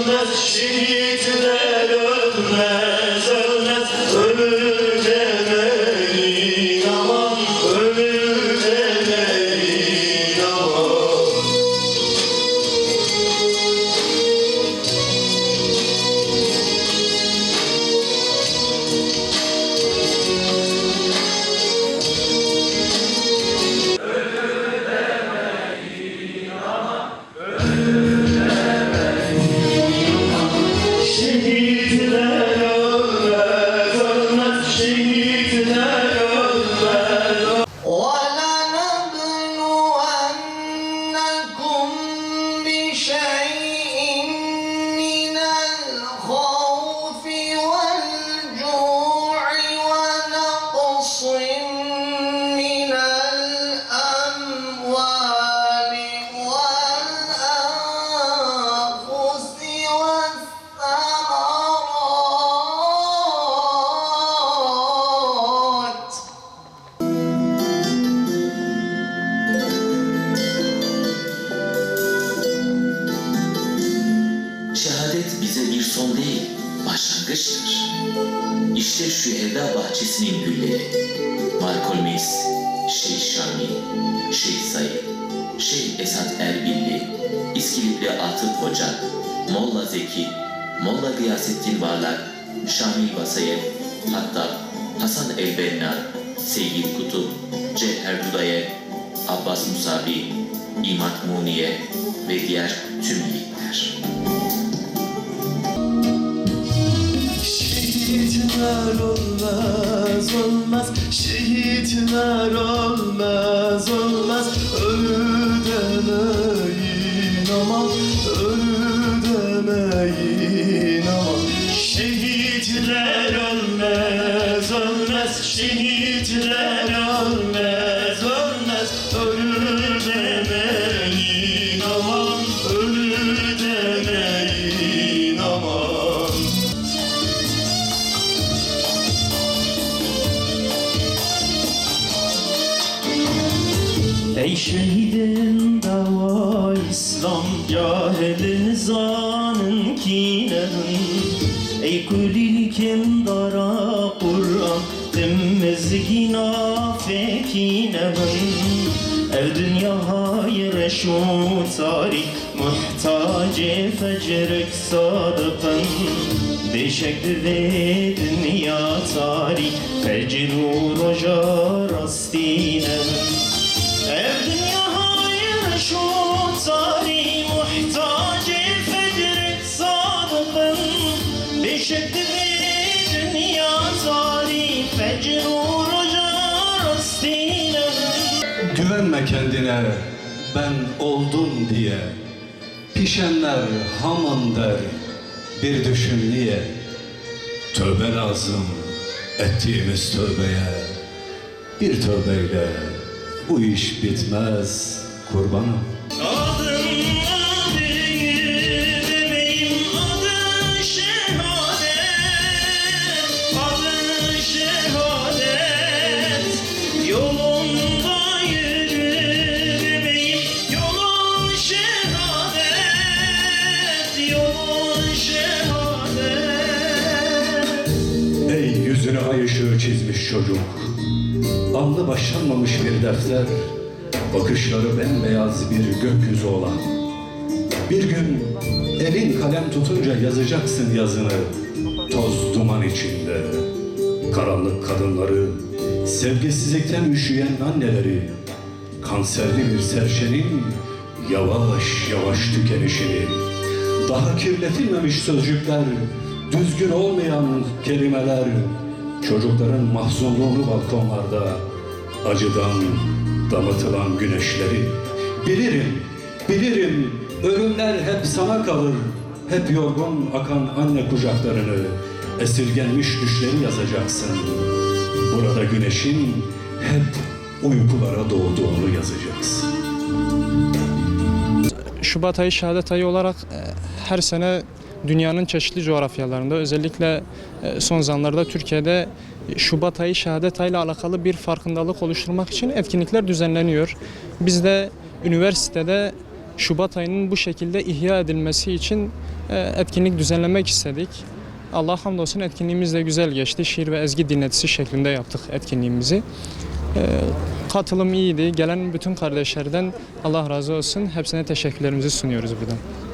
ölmez Şehitler başlangıçtır. İşte şu Eda bahçesinin gülleri. Markol Meis, Şeyh Şami, Şeyh Said, Şeyh Esat Erbilli, İskilipli Atıf Hoca, Molla Zeki, Molla Gıyasettin Varlak, Şamil Basayev, hatta Hasan Elbenna, Seyyid Kutup, Cevher Dudayev, Abbas Musavi, İmat Muniye ve diğer tüm yiğitler. Şehitler olmaz, olmaz. Şehitler olmaz, olmaz. Ölü demeyin aman Ölü demeyin aman. Şehitler ölmez, ölmez Şehitler ölmez, Ey şehidin dava İslam Cahil zanın kinehın Ey kulilkin dara Kur'an Temiz gina fekinehın Ev dünya hayre şu tarih Muhtace fecrek sadıkın. Beşek ve dünya tarih Fecr roja rastinen Güvenme kendine ben oldum diye. Pişenler hamam der bir düşün niye. Tövbe lazım ettiğimiz tövbeye. Bir tövbeyle bu iş bitmez kurbanım çizmiş çocuk. Alnı başlanmamış bir defter Bakışları bembeyaz bir gökyüzü olan. Bir gün elin kalem tutunca yazacaksın yazını Toz duman içinde. Karanlık kadınları Sevgisizlikten üşüyen anneleri Kanserli bir serçenin Yavaş yavaş tükenişini. Daha kirletilmemiş sözcükler Düzgün olmayan kelimeler Çocukların mahzunluğunu balkonlarda Acıdan damatılan güneşleri. Bilirim, bilirim Ölümler hep sana kalır. Hep yorgun akan anne kucaklarını Esirgenmiş düşleri yazacaksın. Burada güneşin hep uykulara doğduğunu yazacaksın. Şubat ayı şehadet ayı olarak e, her sene dünyanın çeşitli coğrafyalarında özellikle e, son zamanlarda Türkiye'de Şubat ayı şehadet ayıyla alakalı bir farkındalık oluşturmak için etkinlikler düzenleniyor. Biz de üniversitede Şubat ayının bu şekilde ihya edilmesi için e, etkinlik düzenlemek istedik. Allah hamdolsun etkinliğimiz de güzel geçti. Şiir ve ezgi dinletisi şeklinde yaptık etkinliğimizi. E, Katılım iyiydi. Gelen bütün kardeşlerden Allah razı olsun. Hepsine teşekkürlerimizi sunuyoruz buradan.